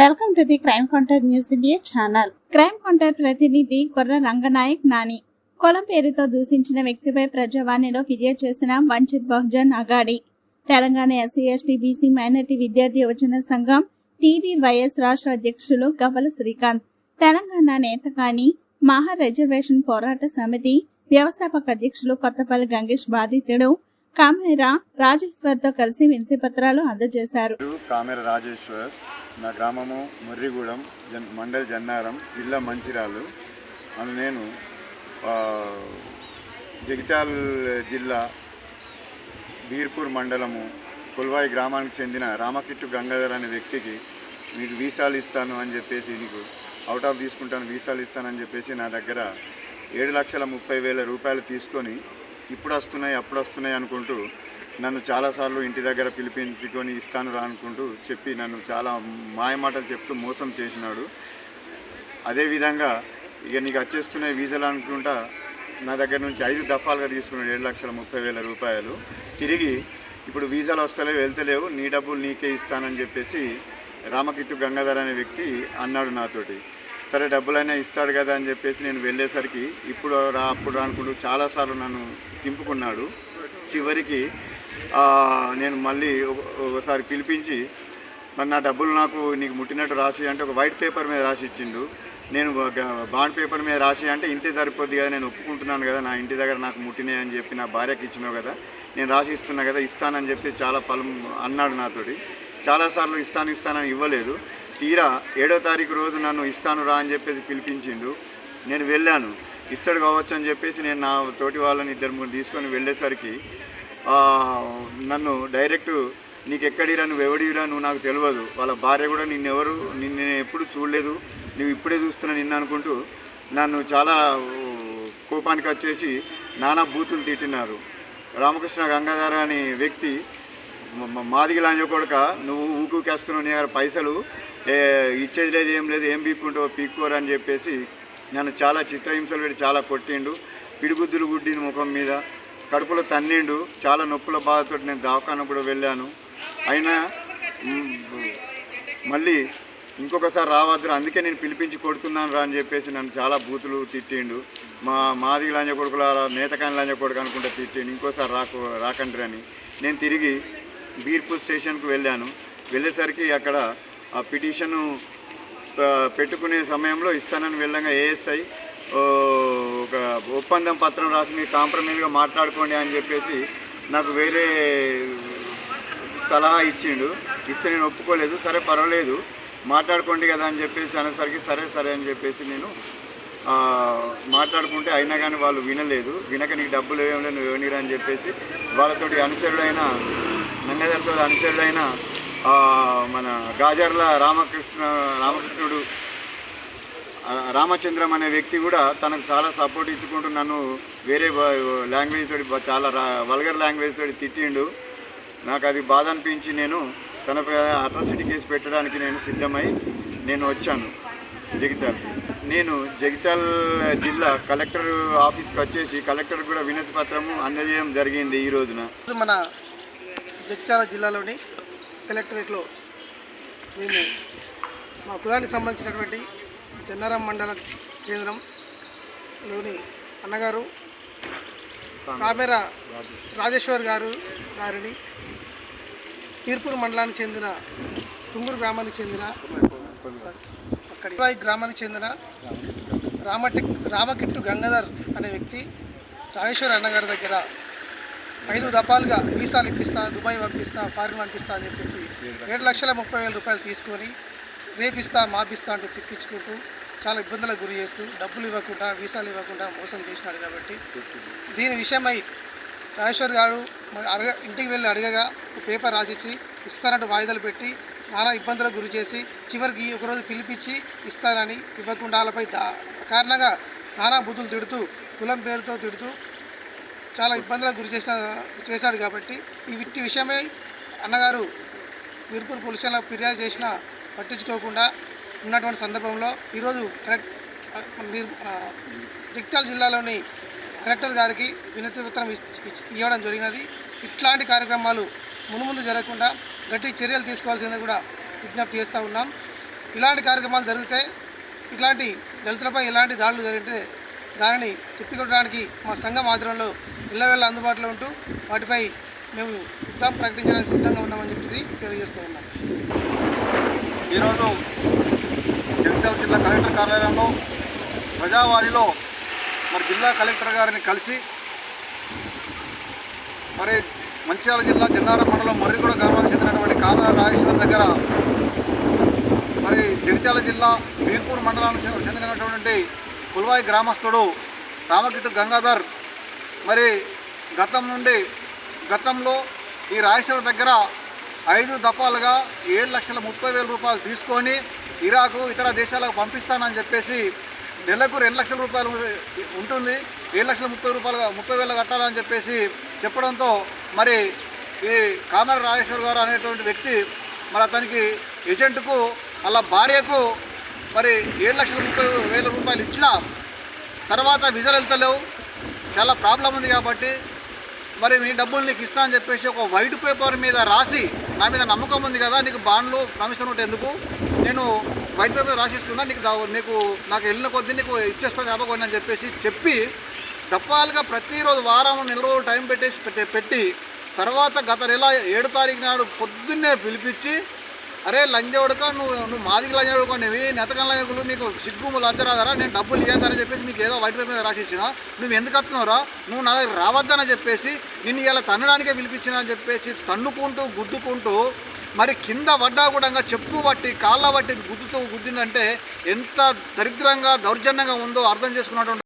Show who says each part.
Speaker 1: Welcome to the crime counter news India channel. Crime counter ప్రతినిధి కొర్ర రంగనాయక్ నాని. కొలం పేరుతో దూషించిన వ్యక్తిపై ప్రజావాణిలో ఫిర్యాదు చేసిన Vanchit Bahujan Aghadi. Telangana SC ST BC minority విద్యార్థి యువజన సంఘం టీవీవైఎస్ రాష్ట్ర అధ్యక్షులు గవ్వల శ్రీకాంత్. తెలంగాణ నేత కాని మహా రిజర్వేషన్ పోరాట సమితి వ్యవస్థాపక అధ్యక్షులు కొత్తపల్లి గంగేష్ బాధితుడు కామేరా రాజేశ్వర్తో కలిసి వినతి పత్రాలు అందజేశారు.
Speaker 2: పేరు రాజేశ్వర్ నా గ్రామము మర్రిగూడెం జన్ మండల్ జన్నారం జిల్లా మంచిర్యాలు అని నేను జగిత్యాల జిల్లా బీర్పూర్ మండలము కొల్వాయి గ్రామానికి చెందిన రామకిట్టు గంగాధర్ అనే వ్యక్తికి మీకు వీసాలు ఇస్తాను అని చెప్పేసి నీకు అవుట్ ఆఫ్ తీసుకుంటాను వీసాలు ఇస్తానని చెప్పేసి నా దగ్గర ఏడు లక్షల ముప్పై వేల రూపాయలు తీసుకొని ఇప్పుడు వస్తున్నాయి అప్పుడు వస్తున్నాయి అనుకుంటూ నన్ను చాలాసార్లు ఇంటి దగ్గర పిలిపించుకొని ఇస్తాను రా అనుకుంటూ చెప్పి నన్ను చాలా మాయమాటలు చెప్తూ మోసం చేసినాడు. అదేవిధంగా ఇక నీకు వచ్చేస్తున్నాయి వీసాలు అనుకుంటా నా దగ్గర నుంచి ఐదు దఫాలుగా తీసుకున్నాడు ఏడు లక్షల ముప్పై వేల రూపాయలు. తిరిగి ఇప్పుడు వీసాలు వస్తలేవు వెళ్తలేవు నీ డబ్బులు నీకే ఇస్తానని చెప్పేసి రామకిట్టు గంగాధర్ అనే వ్యక్తి అన్నాడు నాతోటి. సరే డబ్బులైనా ఇస్తాడు కదా అని చెప్పేసి నేను వెళ్ళేసరికి ఇప్పుడు రా అప్పుడు రా అనుకుంటూ చాలాసార్లు నన్ను తింపుకున్నాడు చివరికి నేను మళ్ళీ ఒకసారి పిలిపించి మరి నా డబ్బులు నాకు నీకు ముట్టినట్టు రాసి అంటే ఒక వైట్ పేపర్ మీద రాసి ఇచ్చిండు. నేను బాండ్ పేపర్ మీద రాసి అంటే ఇంతే సరిపోద్ది కదా నేను ఒప్పుకుంటున్నాను కదా నా ఇంటి దగ్గర నాకు ముట్టినాయి అని చెప్పి నా భార్యకి ఇచ్చినావు కదా నేను రాసి ఇస్తున్నా కదా ఇస్తానని చెప్పి చాలా పలం అన్నాడు నాతోటి. చాలాసార్లు ఇస్తాను ఇస్తానని ఇవ్వలేదు. తీరా ఏడో తారీఖు రోజు నన్ను ఇస్తాను రా అని చెప్పేసి పిలిపించిండు. నేను వెళ్ళాను. ఇస్తాడు కావచ్చు అని చెప్పేసి నేను నా తోటి వాళ్ళని ఇద్దరు ముగ్గురు తీసుకొని వెళ్ళేసరికి నన్ను డైరెక్ట్ నీకు ఎక్కడిరా నువ్వు ఎవడిరా నువ్వు నాకు తెలియదు వాళ్ళ భార్య కూడా నిన్నెవరు నిన్ను నేను ఎప్పుడు చూడలేదు. నువ్వు ఇప్పుడే చూస్తున్నా నిన్ను అనుకుంటూ నన్ను చాలా కోపానికి వచ్చేసి నానా బూతులు తిట్టినారు. రామకృష్ణ గంగాధర అనే వ్యక్తి మాదిగి లాంజ కొడుక నువ్వు ఊకూకేస్తున్నావు నీ పైసలు ఇచ్చేది లేదు ఏం లేదు ఏం పీక్కుంటావు పీక్కోరు అని చెప్పేసి నన్ను చాలా చిత్రహింసలు పెట్టి చాలా కొట్టిండు. పిడిగుద్దులు గుడ్డిన ముఖం మీద కడుపులో తన్నిండు చాలా నొప్పుల బాధతో నేను దవాఖాన కూడా వెళ్ళాను. అయినా మళ్ళీ ఇంకొకసారి రావద్దు అందుకే నేను పిలిపించి కొడుతున్నాను రా అని చెప్పేసి నన్ను చాలా బూతులు తిట్టిండు. మా మాది లాంజ కొడుకుల నేతకాని లాంజ కొడుకు అనుకుంటే తిట్టిండు. ఇంకోసారి రాకు రాకండి అని. నేను తిరిగి బీర్పూర్ స్టేషన్కు వెళ్ళాను. వెళ్ళేసరికి అక్కడ ఆ పిటిషను పెట్టుకునే సమయంలో ఇస్తానని వెళ్ళంగా ఏఎస్ఐ ఓ, ఒక ఒప్పందం పత్రం రాసి మీరు కాంప్రమైజ్గా మాట్లాడుకోండి అని చెప్పేసి నాకు వేరే సలహా ఇచ్చిండు. ఇస్తే నేను ఒప్పుకోలేదు. సరే పర్వాలేదు. మాట్లాడుకోండి కదా అని చెప్పేసి అనేసరికి సరే సరే అని చెప్పేసి నేను మాట్లాడుకుంటే అయినా కానీ వాళ్ళు వినలేదు. వినక నీకు డబ్బులు ఏం లేదు నువ్వు ఇవ్వనీరా అని చెప్పేసి వాళ్ళతోటి అనుచరుడైన నంగదర్తో అనుచరుడైన మన గాజర్ల రామకృష్ణ రామకృష్ణుడు రామచంద్రం అనే వ్యక్తి కూడా తనకు చాలా సపోర్ట్ ఇచ్చుకుంటూ నన్ను వేరే లాంగ్వేజ్ తోటి చాలా వల్గర్ లాంగ్వేజ్ తోటి తిట్టిండు. నాకు అది బాధ అనిపించి నేను తనపై అట్రాసిటీ కేసు పెట్టడానికి నేను సిద్ధమై నేను వచ్చాను జగిత్యాల. నేను జగిత్యాల జిల్లా కలెక్టర్ ఆఫీస్కి వచ్చేసి కలెక్టర్ కూడా వినతి పత్రము అందజేయడం జరిగింది ఈ రోజున.
Speaker 3: మన జగిత్యాల జిల్లాలోని కలెక్టరేట్లో మేము మా కులానికి సంబంధించినటువంటి జన్నారం మండల కేంద్రంలోని అన్నగారు కామెర రాజేశ్వర్. గారు గారిని తీర్పూర్ మండలానికి చెందిన తుంగూరు గ్రామానికి చెందిన అక్కడి గ్రామానికి చెందిన రామటి రామకిట్టు గంగాధర్ అనే వ్యక్తి రాజేశ్వర్ అన్నగారి దగ్గర ఐదు దఫాలుగా వీసాలు ఇప్పిస్తా దుబాయ్ పంపిస్తా ఫారిన్ పంపిస్తా అని చెప్పేసి ఏడు లక్షల ముప్పై వేల రూపాయలు తీసుకొని రేపిస్తా మాపిస్తా అంటూ తిప్పించుకుంటూ చాలా ఇబ్బందులకు గురి చేస్తూ డబ్బులు ఇవ్వకుండా వీసాలు ఇవ్వకుండా మోసం చేసినాడు కాబట్టి దీని విషయమై రాజేశ్వర్ గారు అడగ ఇంటికి వెళ్ళి అడగగా పేపర్ రాసిచ్చి ఇస్తానంటూ వాయిదాలు పెట్టి నానా ఇబ్బందులకు గురి చేసి చివరికి ఒకరోజు పిలిపించి ఇస్తానని ఇవ్వకుండా వాళ్ళపై దా కారణంగా నానా బుద్ధులు తిడుతూ కులం పేరుతో తిడుతూ చాలా ఇబ్బందులకు గురి చేసిన చేశాడు కాబట్టి ఈ విట్టి విషయమై అన్నగారు వీర్పూర్ పోలీస్ స్టేషన్లో ఫిర్యాదు చేసినా పట్టించుకోకుండా ఉన్నటువంటి సందర్భంలో ఈరోజు కలెక్ట్ మీరు జగిత్యాల జిల్లాలోని కలెక్టర్ గారికి వినతి ఉత్తరం ఇవ్వడం జరిగినది. ఇట్లాంటి కార్యక్రమాలు మునుముందు జరగకుండా గట్టి చర్యలు తీసుకోవాల్సింది కూడా విజ్ఞప్తి చేస్తూ ఉన్నాం. ఇలాంటి కార్యక్రమాలు జరిగితే ఇట్లాంటి దళితులపై ఇలాంటి దాడులు జరిగితే దానిని తిప్పికొట్టడానికి మా సంఘం ఆధ్వర్యంలో ఇళ్ళవేళ్ళ అందుబాటులో ఉంటూ వాటిపై మేము యుద్ధం ప్రకటించడానికి సిద్ధంగా ఉన్నామని చెప్పేసి తెలియజేస్తూ ఉన్నాం.
Speaker 4: ఈరోజు జగిత్యాల జిల్లా కలెక్టర్ కార్యాలయంలో ప్రజావాణిలో మరి జిల్లా కలెక్టర్ గారిని కలిసి మరి మంచిర్యాల జిల్లా జన్నారం మండలం మర్రిగూడ గ్రామానికి చెందినటువంటి కామర రాజేశ్వరం దగ్గర మరి జగిత్యాల జిల్లా బీర్పూర్ మండలానికి చెందినటువంటి కుల్వాయి గ్రామస్తుడు రామకిట్టు గంగాధర్ మరి గతం నుండి గతంలో ఈ రాజేశ్వరం దగ్గర ఐదు దఫాలుగా ఏడు లక్షల ముప్పై వేల రూపాయలు తీసుకొని ఇరాకు ఇతర దేశాలకు పంపిస్తానని చెప్పేసి నెలకు రెండు లక్షల రూపాయలు ఉంటుంది. ఏడు లక్షల ముప్పై రూపాయలు ముప్పై వేలు కట్టాలని చెప్పేసి చెప్పడంతో మరి ఈ కామర రాజేశ్వర్ గారు అనేటువంటి వ్యక్తి మరి అతనికి ఏజెంట్కు అలా భార్యకు మరి ఏడు లక్షల ముప్పై వేల రూపాయలు ఇచ్చిన తర్వాత విజలు వెళ్తలేవు చాలా ప్రాబ్లం ఉంది కాబట్టి మరి మీ డబ్బులు నీకు ఇస్తా అని చెప్పేసి ఒక వైట్ పేపర్ మీద రాసి నా మీద నమ్మకం ఉంది కదా నీకు బాండ్లు ప్రమిషన్ ఉంటే ఎందుకు? నేను వైట్ పేపర్ రాసిస్తున్నా నీకు నీకు నాకు వెళ్ళిన కొద్దీ నీకు ఇచ్చేస్తాను యాభై అని చెప్పేసి చెప్పి దప్పాలుగా ప్రతిరోజు వారం నెల రోజులు టైం పెట్టేసి పెట్టి పెట్టి తర్వాత గత నెల ఏడు తారీఖు నాడు పొద్దున్నే పిలిపించి అరే లంజవడక నువ్వు నువ్వు మాదికి లంజ నువ్వు నెతకం లంజకులు నీకు సిగ్గు లంచరాదరా నేను డబ్బులు ఇవ్వదని చెప్పేసి నీకు ఏదో వైట్ మీద రాసిచ్చిన నువ్వు ఎందుకు వస్తున్నావురా నువ్వు నా దగ్గర రావద్దని చెప్పేసి నిన్ను ఇలా తన్నడానికే పిలిపించిన అని చెప్పేసి తన్నుకుంటూ గుద్దుకుంటూ మరి కింద పడ్డా కూడా చెప్పు బట్టి కాళ్ళ బట్టి గుద్దుతూ గుద్దిందంటే ఎంత దరిద్రంగా దౌర్జన్యంగా ఉందో అర్థం చేసుకున్నటువంటి